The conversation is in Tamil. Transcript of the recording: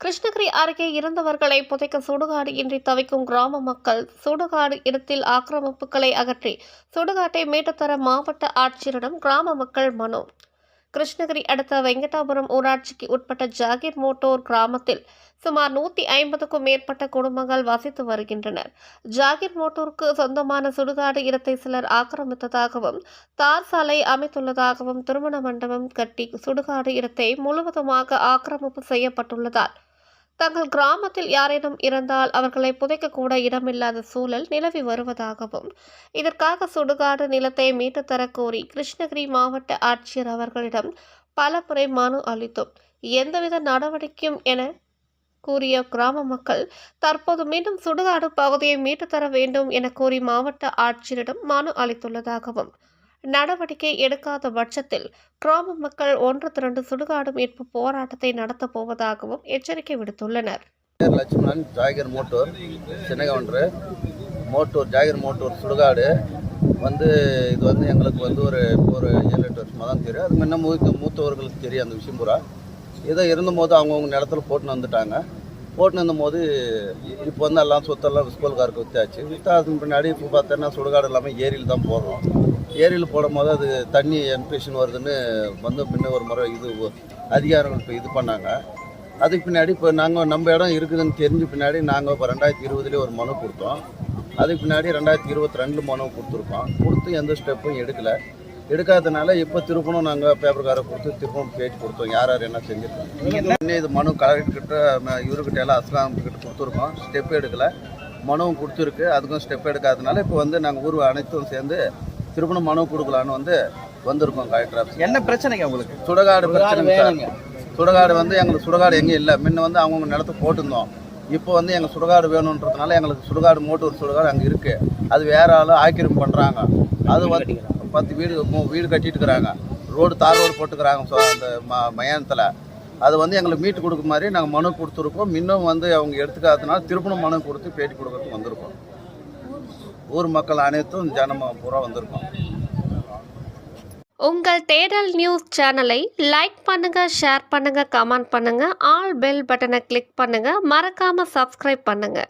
கிருஷ்ணகிரி அருகே இறந்தவர்களை புதைக்க சுடுகாடு இன்றி தவிக்கும் கிராம மக்கள் சுடுகாடு இடத்தில் ஆக்கிரமிப்புகளை அகற்றி சுடுகாட்டை மீட்டுத்தர மாவட்ட ஆட்சியரிடம் கிராம மக்கள் மனு கிருஷ்ணகிரி அடுத்த வெங்கடாபுரம் ஊராட்சிக்கு உட்பட்ட ஜாகிர் மோட்டோர் கிராமத்தில் சுமார் நூற்றி ஐம்பதுக்கும் மேற்பட்ட குடும்பங்கள் வசித்து வருகின்றனர். ஜாகிர் மோட்டோருக்கு சொந்தமான சுடுகாடு இடத்தை சிலர் ஆக்கிரமித்ததாகவும் தார் சாலை அமைத்துள்ளதாகவும் திருமண மண்டபம் கட்டி சுடுகாடு இடத்தை முழுவதுமாக ஆக்கிரமிப்பு செய்யப்பட்டுள்ளதால் தங்கள் கிராமத்தில் யாரேனும் இருந்தால் அவர்களை புதைக்கக்கூட இடமில்லாத சூழல் நிலவி வருவதாகவும் இதற்காக சுடுகாடு நிலத்தை மீட்டு தரக்கோரி கிருஷ்ணகிரி மாவட்ட ஆட்சியர் அவர்களிடம் பலமுறை மனு அளித்தோம். எந்தவித நடவடிக்கையும் என கூறிய கிராம மக்கள் தற்போது மீண்டும் சுடுகாடு பகுதியை மீட்டு தர வேண்டும் என கூறி மாவட்ட ஆட்சியரிடம் மனு அளித்துள்ளதாகவும் நடவடிக்கை எடுக்காத பட்சத்தில் கிராம மக்கள் ஒன்று திரண்டு சுடுகாடு மீட்பு போராட்டத்தை நடத்தப் போவதாகவும் எச்சரிக்கை விடுத்துள்ளனர். லட்சுமணன் ஜாகிர் மோட்டூர் சின்னகவுண்டரு மோட்டூர் ஜாகிர் மோட்டூர் சுடுகாடு வந்து இது வந்து எங்களுக்கு வந்து ஒரு ஒரு ஏழு எட்டு வருஷமாக தான் தெரியும். அது முன்ன மூத்த மூத்தவர்களுக்கு தெரியும் அந்த விஷயம் பூரா. இதை இருந்தபோது அவங்கவுங்க நிலத்தில் போட்டுன்னு வந்துட்டாங்க. போட்டுன்னு இருந்தபோது இப்போ வந்து எல்லாம் சொத்தெல்லாம் ஸ்கூல்காருக்கு வித்தாச்சு. விற்றா பின்னாடி இப்போ பார்த்தோன்னா சுடுகாடு இல்லாமல் ஏரியில் தான் போடுறோம். ஏரியில் போடும்போது அது தண்ணி இன்ஃபெக்ஷன் வருதுன்னு வந்து பின்ன ஒரு முறை இது அதிகாரிகள் இப்போ இது பண்ணாங்க. அதுக்கு பின்னாடி இப்போ நாங்கள் நம்ம இடம் இருக்குதுன்னு தெரிஞ்ச பின்னாடி நாங்கள் இப்போ ரெண்டாயிரத்தி இருபதுலேயே ஒரு மனு கொடுத்தோம். அதுக்கு பின்னாடி ரெண்டாயிரத்தி இருபத்தி ரெண்டு மனு கொடுத்துருக்கோம். கொடுத்து எந்த ஸ்டெப்பும் எடுக்கலை. எடுக்காதனால இப்போ திருப்பணும் நாங்கள் பேப்பர்காரை கொடுத்து திருப்பணும் பேச்சு கொடுத்தோம். யார் யார் என்ன செஞ்சுருக்கோம் இன்னும் இது மனு கலெக்டர்கிட்ட இவருக்கிட்ட எல்லாம் அஸ்லாம் கிட்ட கொடுத்துருக்கோம். ஸ்டெப் எடுக்கலை. மனுவும் கொடுத்துருக்கு. அதுக்கும் ஸ்டெப் எடுக்காதனால இப்போ வந்து நாங்கள் ஊர் அனைத்தும் சேர்ந்து திருப்பணும் மனு கொடுக்கலான்னு வந்து வந்திருக்கோம் கலெக்டர் ஆஃபீஸ் என்ன பிரச்சனைங்க உங்களுக்கு? சுடுகாடு பிரச்சனை சார். சுடுகாடு வந்து எங்களுக்கு சுடுகாடு எங்கேயும் இல்லை. முன்ன வந்து அவங்கவுங்க நிலத்தை போட்டிருந்தோம். இப்போ வந்து எங்கள் சுடுகாடு வேணுன்றதுனால எங்களுக்கு சுடுகாடு மோட்டூர் சுடுகாடு அங்கே இருக்குது அது வேற ஆள் ஆக்கிரமிப்பு பண்ணுறாங்க அது வந்து பத்து வீடு மூ- வீடு கட்டிட்டு இருக்கிறாங்க ரோடு தார் ரோடு போட்டுக்கிறாங்க ஸோ அந்த ம மயானத்தில். அது வந்து எங்களுக்கு மீட்டு கொடுக்க மாதிரி நாங்கள் மனு கொடுத்துருக்கோம். இன்னும் வந்து அவங்க எடுத்துக்காதனால திருப்பணம் மனு கொடுத்து பேட்டி கொடுக்கறதுக்கு வந்திருக்கோம். ஊர் மக்கள் அனைத்தும் ஜனம பூரா வந்திருக்கோம். உங்கள் தேடல் நியூஸ் சேனலை லைக் பண்ணுங்க ஷேர் பண்ணுங்க கமெண்ட் பண்ணுங்க ஆல் பெல் பட்டனை கிளிக் பண்ணுங்க மறக்காம சப்ஸ்கிரைப் பண்ணுங்க.